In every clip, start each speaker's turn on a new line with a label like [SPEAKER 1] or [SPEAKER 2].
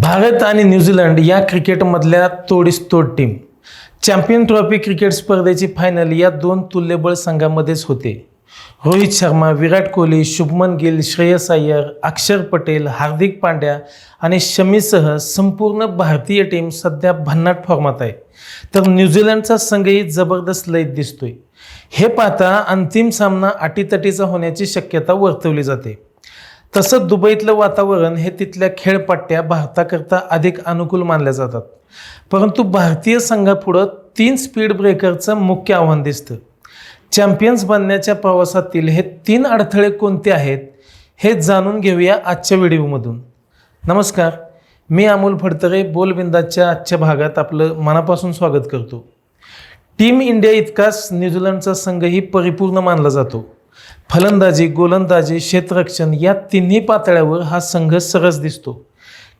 [SPEAKER 1] भारत आणि न्यूझीलंड या क्रिकेटमधल्या तोडीस तोड टीम. चॅम्पियन ट्रॉफी क्रिकेट स्पर्धेची फायनल या दोन तुल्यबळ संघामध्येच होते. रोहित शर्मा विराट कोहली शुभमन गिल श्रेयस अय्यर अक्षर पटेल हार्दिक पांड्या आणि शमीसह संपूर्ण भारतीय टीम सध्या भन्नाट फॉर्मात आहे. तर न्यूझीलंडचा संघही जबरदस्त लयत दिसतोय. हे पाहता अंतिम सामना अटीतटीचा होण्याची शक्यता वर्तवली जाते. तसंच दुबईतलं वातावरण हे तिथल्या खेळपट्ट्या भारताकरता अधिक अनुकूल मानल्या जातात. परंतु भारतीय संघापुढं तीन स्पीड ब्रेकरचं मुख्य आव्हान दिसतं. चॅम्पियन्स बनण्याच्या प्रवासातील हे तीन अडथळे कोणते आहेत हे जाणून घेऊया आजच्या व्हिडिओमधून. नमस्कार मी अमोल फडतरे बोलबिंदाच्या आजच्या भागात आपलं मनापासून स्वागत करतो. टीम इंडिया इतकाच न्यूझीलंडचा संघही परिपूर्ण मानला जातो. फलंदाजी गोलंदाजी क्षेत्ररक्षण या तिन्ही पातळ्यावर हा संघ सरस दिसतो.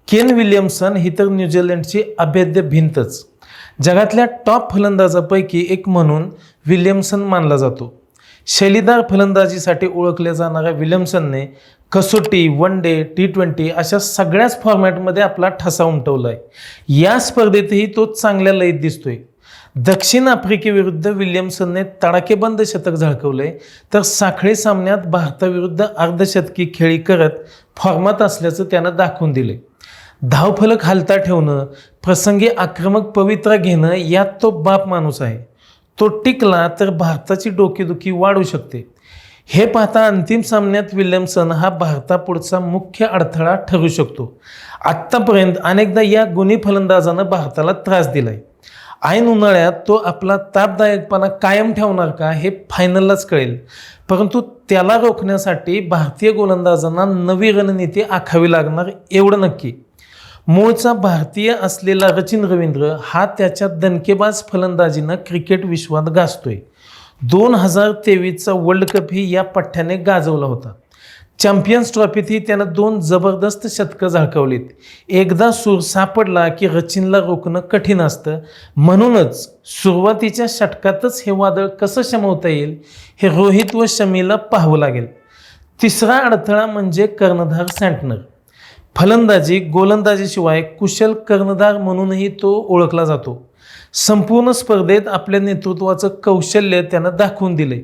[SPEAKER 1] केन विल्यमसन ही तर न्यूझीलंडची अभेद्य भिंतच. जगातल्या टॉप फलंदाजापैकी एक म्हणून विल्यमसन मानला जातो. शैलीदार फलंदाजीसाठी ओळखल्या जाणाऱ्या विल्यमसनने कसोटी वन डे टी ट्वेंटी अशा सगळ्याच फॉर्मॅटमध्ये आपला ठसा उमटवला आहे या स्पर्धेतही तो चांगल्या लयीत दिसतोय. दक्षिण आफ्रिकेविरुद्ध विल्यमसनने तडाखेबंद शतक झळकवले. तर साखळी सामन्यात भारताविरुद्ध अर्धशतकी खेळी करत फॉर्मात असल्याचं त्यानं दाखवून दिले. धावफलक हालता ठेवणं प्रसंगी आक्रमक पवित्रा घेणं यात तो बाप माणूस आहे. तो टिकला तर भारताची डोकेदुखी वाढू शकते. हे पाहता अंतिम सामन्यात विल्यमसन हा भारतापुढचा मुख्य अडथळा ठरू शकतो. आत्तापर्यंत अनेकदा या गुन्हे फलंदाजानं भारताला त्रास दिलाय. ऐन उन्हाळ्यात तो आपला तापदायकपणा कायम ठेवणार का हे फायनललाच कळेल. परंतु त्याला रोखण्यासाठी भारतीय गोलंदाजांना नवी रणनीती आखावी लागणार एवढं नक्की. मूळचा भारतीय असलेला रचिन रवींद्र हा त्याच्या दणकेबाज फलंदाजीनं क्रिकेट विश्वात गाजतोय. दोन हजार तेवीसचा वर्ल्ड कपही या पठ्ठ्याने गाजवला होता. चॅम्पियन्स ट्रॉफीतही त्यानं दोन जबरदस्त शतकं झळकवलीत एकदा सूर सापडला की रचिनला रोखणं कठीण असतं. म्हणूनच सुरुवातीच्या षटकातच हे वादळ कसं शमवता येईल हे रोहित व शमीला पाहावं लागेल. तिसरा अडथळा म्हणजे कर्णधार सँटनर फलंदाजी गोलंदाजीशिवाय कुशल कर्णधार म्हणूनही तो ओळखला जातो. संपूर्ण स्पर्धेत आपल्या नेतृत्वाचं कौशल्य त्यानं दाखवून दिले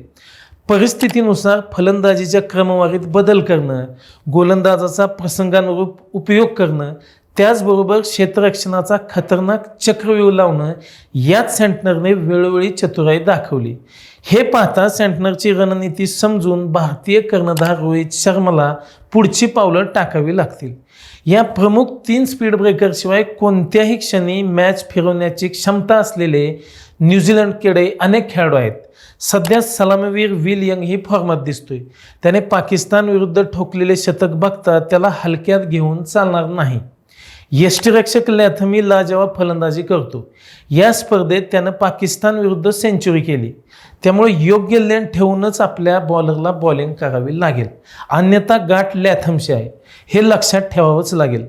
[SPEAKER 1] परिस्थितीनुसार फलंदाजीच्या क्रमवारीत बदल करणं गोलंदाजाचा प्रसंगानुरूप उपयोग करणं त्याचबरोबर क्षेत्ररक्षणाचा खतरनाक चक्रव्यूह लावणं यात सँटनरने वेळोवेळी चतुराई दाखवली. हे पाहता सँटनरची रणनीती समजून भारतीय कर्णधार रोहित शर्माला पुढची पावलं टाकावी लागतील. या प्रमुख तीन स्पीड ब्रेकरशिवाय कोणत्याही क्षणी मॅच फिरवण्याची क्षमता असलेले न्यूझीलंडकडे अनेक खेळाडू आहेत. सध्या सलामीवीर विल यंग ही फॉर्मात दिसतोय. त्याने पाकिस्तान विरुद्ध ठोकलेले शतक बघता त्याला हलक्यात घेऊन चालणार नाही. यष्टीरक्षक लॅथमी लाजवाब फलंदाजी करतो. या स्पर्धेत त्यानं पाकिस्तान विरुद्ध सेंचुरी केली. त्यामुळे योग्य लेन ठेवूनच आपल्या बॉलरला बॉलिंग करावी लागेल. अन्यथा गाठ लॅथमशी आहे. हे लक्षात ठेवावंच लागेल.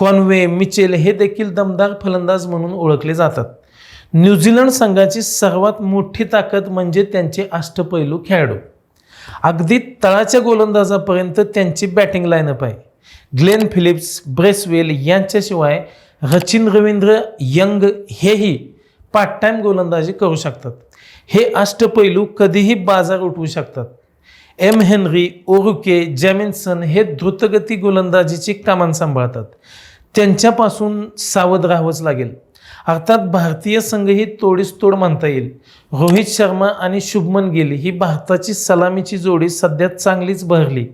[SPEAKER 1] कॉनवे मिचेल हे देखील दमदार फलंदाज म्हणून ओळखले जातात. न्यूझीलंड संघाची सर्वात मोठी ताकद म्हणजे त्यांचे अष्टपैलू खेळाडू. अगदी तळाच्या गोलंदाजापर्यंत त्यांची बॅटिंग लाईनअप आहे. ग्लेन फिलिप्स ब्रेसवेल यांच्याशिवाय रचिन रवींद्र यंग हेही पार्ट टाइम गोलंदाजी करू शकतात. हे अष्टपैलू कधीही बाजार उठवू शकतात. एम हेनरी ओरुके जॅमिन्सन हे द्रुतगती गोलंदाजीची कामान सांभाळतात. त्यांच्यापासून सावध राहावंच लागेल. अर्थात भारतीय संघही तोडीस तोड मानता येईल. रोहित शर्मा आणि शुभमन गिल ही भारताची सलामीची जोडी सध्या चांगलीच बहरली.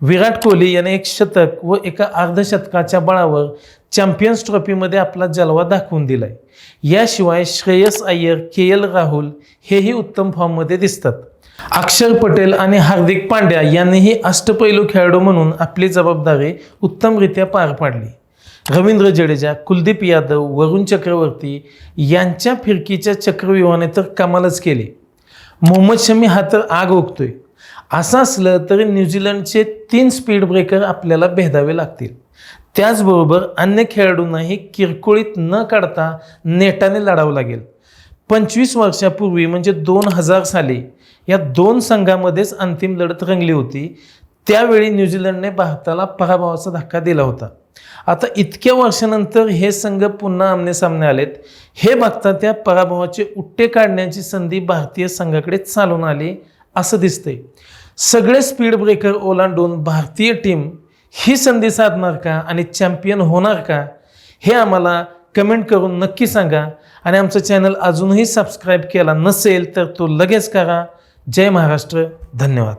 [SPEAKER 1] विराट कोहली याने एक शतक व एका अर्धशतकाच्या बळावर चॅम्पियन्स ट्रॉफीमध्ये आपला जलवा दाखवून दिलाय. याशिवाय श्रेयस अय्यर के एल राहुल हेही उत्तम फॉर्ममध्ये दिसतात. अक्षर पटेल आणि हार्दिक पांड्या यांनीही अष्टपैलू खेळाडू म्हणून आपली जबाबदारी उत्तमरित्या पार पाडली. रवींद्र जडेजा कुलदीप यादव वरुण चक्रवर्ती यांच्या फिरकीच्या चक्रव्यूहाने तर कमालच केली. मोहम्मद शमी हा तर आग ओकतोय असं असलं तरी न्यूझीलंडचे तीन स्पीड ब्रेकर आपल्याला भेदावे लागतील. त्याचबरोबर अन्य खेळाडूंनाही किरकोळीत न काढता नेटाने लढावं लागेल. पंचवीस वर्षापूर्वी म्हणजे दोन हजार साली या दोन संघामध्येच अंतिम लढत रंगली होती. त्यावेळी न्यूझीलंडने भारताला पराभवाचा धक्का दिला होता. आता इतक्या वर्षानंतर हे संघ पुन्हा आमनेसामने आलेत. हे बघता त्या पराभवाचे उट्टे काढण्याची संधी भारतीय संघाकडे चालून आली असं दिसतंय. सगळे स्पीड ब्रेकर ओलांडून भारतीय टीम ही संधी साधणार का आणि चॅम्पियन होणार का हे आम्हाला कमेंट करून नक्की सांगा. आणि आमचं चॅनल अजूनही सबस्क्राईब केला नसेल तर तो लगेच करा. जय महाराष्ट्र. धन्यवाद.